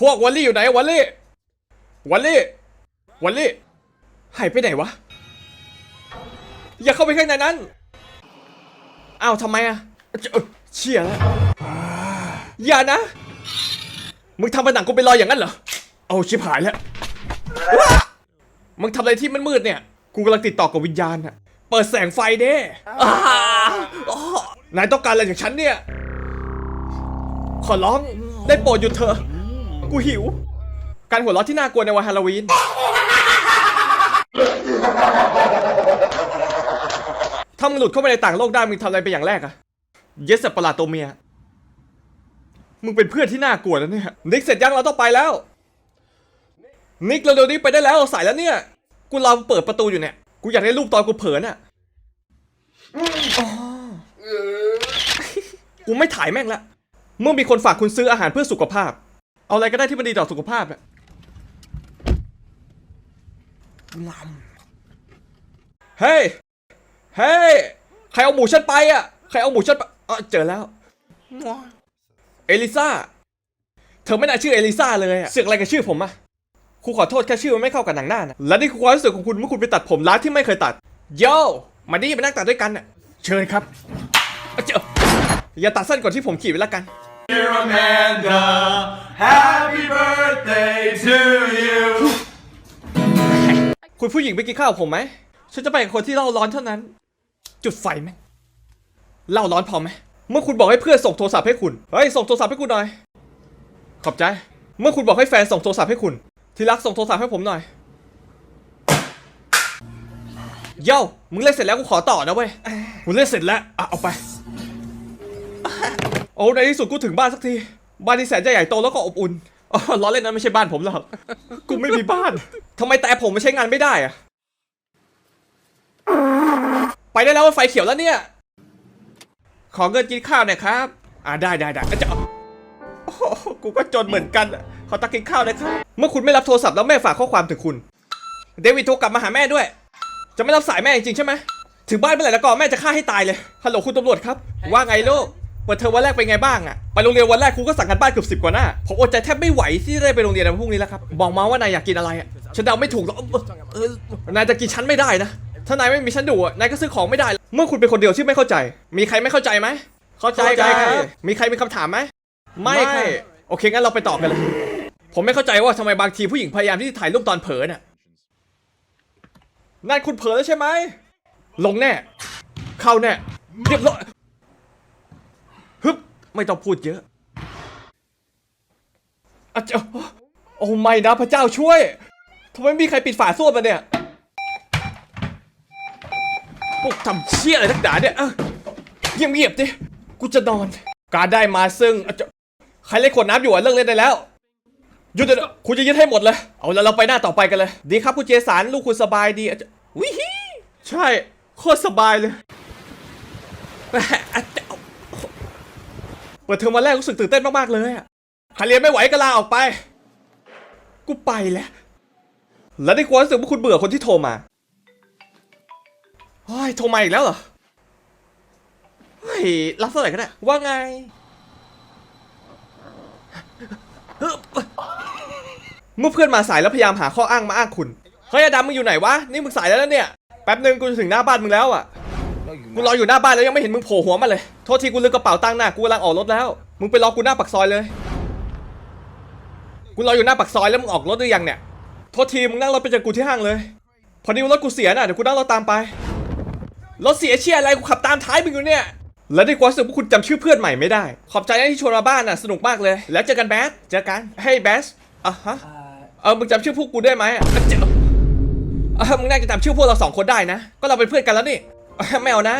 พวกวันลี่อยู่ไหนวันลี่วันลี่วันลี่หายไปไหนวะ อย่าเข้าไปข้างในนั้นอ้าวทำไมอะเชี่ยแล้วอย่านะ มึงทำเป็นหนังกูไปนรอยอย่างนั้นเหรอ เอาชิบหายแล้ว มึงทำอะไรที่มันมืดเนี่ย กูกำลังติดต่อกับวิญญาณอะเปิดแสงไฟเด้นายต้องการอะไรจากฉันเนี่ย ขอร้องได้โปรดหยุดเถอะ กูหิว การหัวเราะที่น่ากลัวในวันฮาโลวีน ถ้ามึงหลุดเข้าไปในต่างโลกได้มึงทำอะไรไปอย่างแรกอะเยสส์ปลาดตัวเมีย มึงเป็นเพื่อนที่น่ากลัวนะเนี่ย นิกเสร็จยังเราต้องไปแล้ว นิกเร็วนี้ไปได้แล้วสายแล้วเนี่ย กูรอเปิดประตูอยู่เนี่ย กูอยากได้รูปตอนกูเผลอน่ะอ๋อกูไม่ถ่ายแม่งละ เมื่อมีคนฝากคุณซื้ออาหารเพื่อสุขภาพ เอาอะไรก็ได้ที่มันดีต่อสุขภาพอะลำเฮ้ย เฮ้ย ใครเอาหมูฉันไปอะใครเอาหมูฉันไปอ๋อเจอแล้ว เอลิซาเธอไม่น่าชื่อเอลิซาเลยอะเสือกอะไรกับชื่อผมอะครูขอโทษแค่ชื่อมันไม่เข้ากับหนังหน้านะ และนี่คือความรู้สึกของคุณเมื่อคุณไปตัดผมร้านที่ไม่เคยตัด โย่มาดิมานั่งตัดด้วยกันอะเชิญครับเอาเจออย่าตัดสั้นกว่าที่ผมขีดไว้ละกัน Dear Amanda, happy birthday to you. คุณผู้หญิงไปกินข้าวกับผมไหม ฉันจะไปกับคนที่เล่าร้อนเท่านั้น จุดไฟไหมเล่าร้อนพอไหม เมื่อคุณบอกให้เพื่อนส่งโทรศัพท์ให้คุณ เฮ้ย ส่งโทรศัพท์ให้คุณหน่อย ขอบใจ เมื่อคุณบอกให้แฟนส่งโทรศัพท์ให้คุณ ที่รักส่งโทรศัพท์ให้ผมหน่อย เย้ามึงเล่นเสร็จแล้วกูขอต่อนะเว้ยกูเล่นเสร็จแล้วอะเอาไป โอ้ในที่สุดกูถึงบ้านสักที บ้านที่แสนจะใหญ่โตแล้วก็อบอุ่นอ๋อล้อเล่นนะไม่ใช่บ้านผมหรอกกูไม่มีบ้านทำไมแต่ผมไม่ใช้งานไม่ได้อะไปได้แล้วว่าไฟเขียวแล้วเนี่ย ขอเงินกินข้าวหน่อยครับ อ่าได้ได้ได้จะโอ้โหกูก็จนเหมือนกัน ขอตักกินข้าวน่อยครับ เมื่อคุณไม่รับโทรศัพท์แล้วแม่ฝากข้อความถึงคุณ เดวิดโทรกลับมาหาแม่ด้วย จะไม่รับสายแม่จริงๆใช่ไหม ถึงบ้านเมื่อไหร่แล้วก็แม่จะฆ่าให้ตายเลย ฮัลโหลคุณตำรวจครับ ว่าไงลูก เปิดเทอมวันแรกเป็นไงบ้างอะไปโรงเรียนวันแรกครูก็สั่งกันบ้านเกือบสิบกว่าหน้า ผมอดใจแทบไม่ไหวที่จะได้ไปโรงเรียนในวันพรุ่งนี้แล้วครับ บอกมาว่านายอยากกินอะไรอะฉันเดาไม่ถูกหรอกเออเออนายจะกินฉันไม่ได้นะ ถ้านายไม่มีฉันดูอะนายก็ซื้อของไม่ได้ เมื่อคุณเป็นคนเดียวที่ไม่เข้าใจ มีใครไม่เข้าใจไหม เข้าใจครับ มีใครมีคำถามไหม ไม่ค่ะโอเคงั้นเราไปต่อกันเลย ผมไม่เข้าใจว่าทำไมบางทีผู้หญิงพยายามที่จะถ่ายรูปตอนเผลอน่ะนั่นคุณเผลอแล้วใช่ไหมลงแน่ เข้าแน่เรียบร้อยฮึบ ไม่ต้องพูดเยอะอะเจ้าโอ้ไม่นะพระเจ้าช่วยทำไมไม่มีใครปิดฝาส้วมมาเนี่ยพวกทำเชี่ยอะไรทักดาเนี่ยเงียบเงียบๆดิกูจะนอน การได้มาซึ่งอะเจ้าใครเล่นขวดน้ำอยู่อะเลิกเล่นได้แล้วหยุดเถอะคุณจะยึดให้หมดเลย เอาแล้วเราไปหน้าต่อไปกันเลย ดีครับคุณเจสันลูกคุณสบายดีอะเจ้าวิฮีใช่โคตรสบายเลย แหม่อะเจ้าเปิดเทอมวันแรกรู้สึกตื่นเต้นมากๆเลยอะใครเรียนไม่ไหวก็ลาออกไป กูไปแล้ว แล้วในความรู้สึกว่าคุณเบื่อคนที่โทรมาเฮ้ยโทรมาอีกแล้วเหรอ เฮ้ย รับเท่าไหร่ก็ได้ ว่าไง เมื่อเพื่อนมาสายแล้วพยายามหาข้ออ้างมาอ้างคุณ เฮ้ยอดัมมึงอยู่ไหนวะ นี่มึงสายแล้วเนี่ย แป๊บนึงกูจะถึงหน้าบ้านมึงแล้วอะ กูรออยู่หน้าบ้านแล้วยังไม่เห็นมึงโผล่หัวมาเลย โทษทีกูลืมกระเป๋าตังค์น่ะกูกำลังออกรถแล้ว มึงไปรอกูหน้าปากซอยเลย กูรออยู่หน้าปากซอยแล้วมึงออกรถหรือยังเนี่ย โทษทีมึงนั่งรถไปเจอกูที่ห้างเลย พอดีว่ารถกูเสียน่ะเดี๋ยวกูนั่งรถตามไป รถเสียเชี่ยอะไรกูขับตามท้ายมึงอยู่เนี่ย แล้วในความรู้สึกว่าคุณจำชื่อเพื่อนใหม่ไม่ได้ ขอบใจนะที่ชวนมาบ้านน่ะสนุกมากเลย แล้วเจอกันแบสเจอกัน เฮ้ยแบสอะฮะ เออมึงจำชื่อพวกกูได้ไหมอะอะเจ้าอะมึงน่าจะจำชื่อพวกเราสองคนได้นะ ก็เราเป็นเพื่อนกันแล้วนี่อะ ไม่เอานะ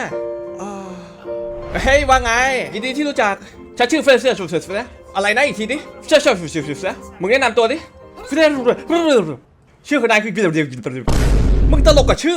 อ่าเฮ้ยว่าไงยินดีที่รู้จักฉันชื่อเฟรเซียชูเซสนะอะไรนะอีกทีดิเชื่อเชื่อชูเซสนะมึงแนะนำตัวดิเฟรชื่อคนนายคือมึงตลกกับชื่อ